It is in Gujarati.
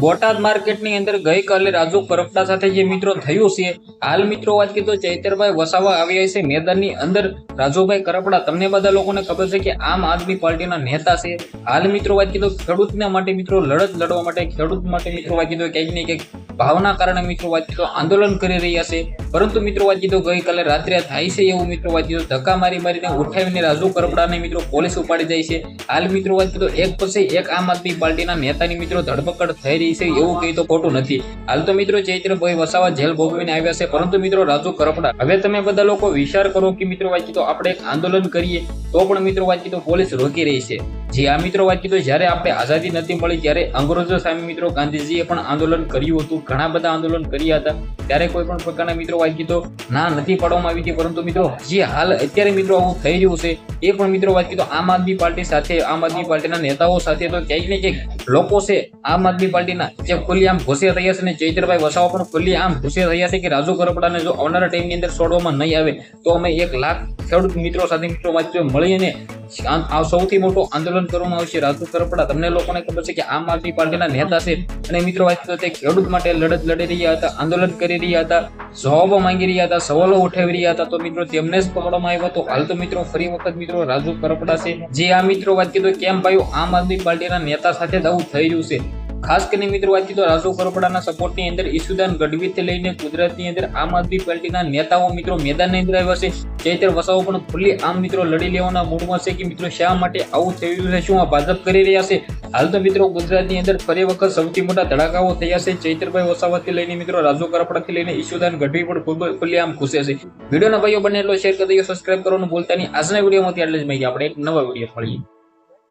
બોટાદ માર્કેટની અંદર ગઈકાલે રાજુ કરપટા સાથે જે મિત્રો થયું છે, હાલ મિત્રો વાત કીધું ચૈતરભાઈ વસાવા આવ્યા છે. મેદાનની અંદર રાજુભાઈ કરપડા, તમને બધા લોકોને ખબર છે કે આમ આદમી પાર્ટીના નેતા છે. હાલ મિત્રો વાત કીધું ખેડૂતના માટે મિત્રો લડત લડવા માટે, ખેડૂત માટે મિત્રો વાત કીધું ક્યાંક ને ક્યાંક ભાવના કારણે મિત્રો વાત કીધું આંદોલન કરી રહ્યા છે. પરંતુ મિત્રો વાત ગઈકાલે રાત્રે થાય છે એવું મિત્રો વાત ધક્કા મારી મારીને ઉઠાવીને રાજુ કરપડાને મિત્રો પોલીસ ઉપાડી જાય છે. હાલ મિત્રો વાત એક પછી એક આમ આદમી પાર્ટીના નેતાની મિત્રો ધરપકડ થઈ રહી છે એવું કહી તો ખોટું નથી. હાલ તો મિત્રો ચૈત્રભાઈ વસાવા જેલ ભોગવીને આવ્યા છે. પરંતુ મિત્રો રાજુ કરપડા, હવે તમે બધા લોકો વિચાર કરો કે મિત્રો વાત તો આપણે એક આંદોલન કરીએ તો પણ મિત્રો વાત તો પોલીસ રોકી રહી છે. જે આ મિત્રો વાત કીધું, જ્યારે આપણે આઝાદી નથી મળી, ત્યારે અંગ્રેજો સામે મિત્રો ગાંધીજીએ પણ આંદોલન કર્યું હતું. ઘણા બધા આંદોલન કર્યા હતા. ત્યારે કોઈ પણ પ્રકારના મિત્રો વાત કીધો, ના, નથી પાડવામાં આવી હતી. પરંતુ મિત્રો જે હાલ અત્યારે મિત્રો આવું થઈ રહ્યું છે. એ પણ મિત્રો વાત કીધો, આમ આદમી પાર્ટી સાથે, આમ આદમી પાર્ટીના નેતાઓ સાથે તો ક્યાંક ને ક્યાંક લોકો છે. આમ આદમી પાર્ટીના જે ખુલ્લી આમ ઘૂસે થયા છે અને ચૈત્રભાઈ વસાવા પણ ખુલ્લી આમ ઘૂસે થયા છે કે રાજુ કરપડાને જો આવનારા ટાઈમની અંદર છોડવામાં નહીં આવે, તો અમે એક લાખ ખેડૂત મિત્રો સાથે મિત્રો વાત મળીને આ સૌથી મોટું આંદોલન કરવામાં આવશે રાજુ કરપડા તમને લોકોને ખબર છે કે આમ આદમી પાર્ટીના નેતા છે. અને મિત્રો વાત તો તે ખેડૂત માટે લડત લડી રહ્યા હતા, આંદોલન કરી રહ્યા હતા, જવાબો માંગી રહ્યા હતા, સવાલો ઉઠાવી રહ્યા હતા. તો મિત્રો તેમને જ પકડવામાં આવ્યો તો હાલ તો મિત્રો ફરી વખત મિત્રો રાજુ કરપડા છે જે આ મિત્રો વાત કીધું કેમ ભાઈઓ આમ આદમી પાર્ટીના નેતા સાથે જ થઈ રહ્યું છે? ખાસ કરીને મિત્રો વાત તો રાજુ ખરોપડાના સપોર્ટની અંદર ઈસુદાન ગઢવીથી લઈને ગુજરાતની અંદર આમ આદમી પાર્ટીના નેતાઓ મિત્રો મેદાનની અંદર આવ્યા છે. ચૈતર વસાવો પણ ખુલ્લી આમ મિત્રો લડી લેવાના મૂડમાં છે કે મિત્રો શા માટે આવું રહ્યું છે, શું આ ભાજપ કરી રહ્યા છે? હાલ તો મિત્રો ગુજરાતની અંદર ફરી વખત સૌથી મોટા ધડાકાઓ થયા છે. ચૈતરભાઈ વસાવાથી લઈને મિત્રો રાજુ કરપડાથી લઈને ઈશુદાન ગઢવી પણ ખૂબ ખુલ્લી આમ ખુશે છે. વિડીયોના ભાઈઓ બને એટલો શેર કરી દઈએ સબસ્ક્રાઇબ કરવાનું ભૂલતા નહીં. આજના વિડીયોમાંથી એટલે જ માહિતી આપણે એક નવા વીડિયો મળીએ